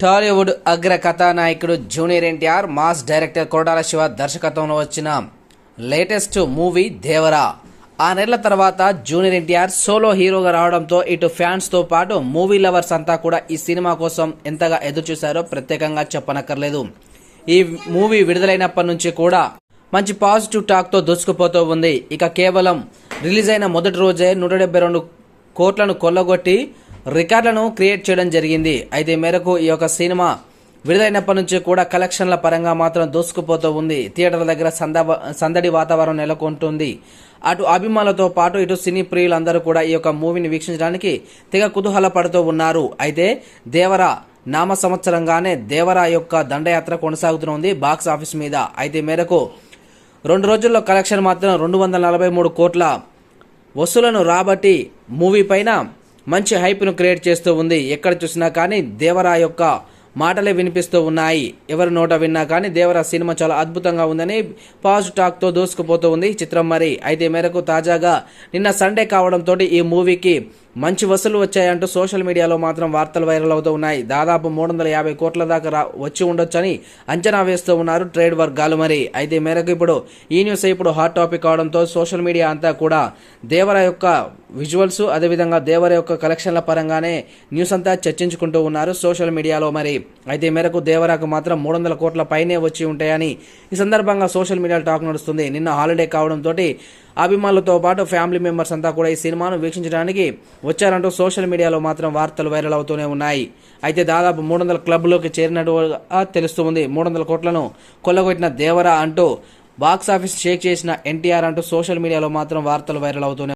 టాలీవుడ్ అగ్ర కథానాయకుడు junior NTR mass director Koratala Siva దర్శకత్వంలో వచ్చిన లేటెస్ట్ మూవీ దేవరా. ఆ నెలల తర్వాత జూనియర్ ఎన్టీఆర్ సోలో హీరోగా రావడంతో ఇటు ఫ్యాన్స్తో పాటు మూవీ లవర్స్ అంతా కూడా ఈ సినిమా కోసం ఎంతగా ఎదురుచూశారో ప్రత్యేకంగా చెప్పనక్కర్లేదు. ఈ మూవీ విడుదలైనప్పటి నుంచి కూడా మంచి పాజిటివ్ టాక్తో దూసుకుపోతూ ఉంది. ఇక కేవలం రిలీజ్ అయిన మొదటి రోజే నూట డెబ్బై రెండు కోట్లను కొల్లగొట్టి రికార్డులను క్రియేట్ చేయడం జరిగింది. అయితే మేరకు ఈ యొక్క సినిమా విడుదలైనప్పటి నుంచి కూడా కలెక్షన్ల పరంగా మాత్రం దూసుకుపోతూ ఉంది. థియేటర్ల దగ్గర సంద సందడి వాతావరణం నెలకొంటుంది. అటు అభిమానులతో పాటు ఇటు సినీ ప్రియులందరూ కూడా ఈ యొక్క మూవీని వీక్షించడానికి తెగ కుతూహల పడుతూ ఉన్నారు. అయితే దేవర నామ సంవత్సరంగానే దేవర యొక్క దండయాత్ర కొనసాగుతుంది బాక్స్ ఆఫీస్ మీద. అయితే మేరకు రెండు రోజుల్లో కలెక్షన్ మాత్రం రెండు వందల నలభై మూడు కోట్ల వసూలను రాబట్టి మూవీ పైన మంచి హైప్ను క్రియేట్ చేస్తూ ఉంది. ఎక్కడ చూసినా కానీ దేవరా యొక్క మాటలే వినిపిస్తూ ఉన్నాయి. ఎవరి నోట విన్నా కానీ దేవరా సినిమా చాలా అద్భుతంగా ఉందని పాజిటివ్ టాక్తో దూసుకుపోతూ ఉంది ఈ చిత్రం మరి. అయితే మేరకు తాజాగా నిన్న సండే కావడంతో ఈ మూవీకి మంచి వసూలు వచ్చాయంటూ సోషల్ మీడియాలో మాత్రం వార్తలు వైరల్ అవుతూ ఉన్నాయి. దాదాపు మూడు వందల యాభై కోట్ల దాకా రా వచ్చి ఉండొచ్చని అంచనా వేస్తూ ఉన్నారు ట్రేడ్ వర్గాలు మరి. అయితే మేరకు ఇప్పుడు ఈ న్యూస్ ఇప్పుడు హాట్ టాపిక్ కావడంతో సోషల్ మీడియా అంతా కూడా దేవర యొక్క విజువల్స్ అదేవిధంగా దేవర యొక్క కలెక్షన్ల పరంగానే న్యూస్ అంతా చర్చించుకుంటూ ఉన్నారు సోషల్ మీడియాలో మరి. అయితే మేరకు దేవరాకు మాత్రం మూడు వందల కోట్ల పైనే వచ్చి ఉంటాయని ఈ సందర్భంగా సోషల్ మీడియాలో టాక్ నడుస్తుంది. నిన్న హాలిడే కావడంతో అభిమానులతో పాటు ఫ్యామిలీ మెంబర్స్ అంతా కూడా ఈ సినిమాను వీక్షించడానికి వచ్చారంటూ సోషల్ మీడియాలో మాత్రం వార్తలు వైరల్ అవుతూనే ఉన్నాయి. అయితే దాదాపు మూడు వందల క్లబ్లోకి చేరినట్టుగా తెలుస్తుంది మూడు వందల కోట్లను కొల్లగొట్టిన దేవరా అంటూ బాక్స్ ఆఫీస్ షేక్ చేసిన ఎన్టీఆర్ అంటూ సోషల్ మీడియాలో మాత్రం వార్తలు వైరల్ అవుతూనే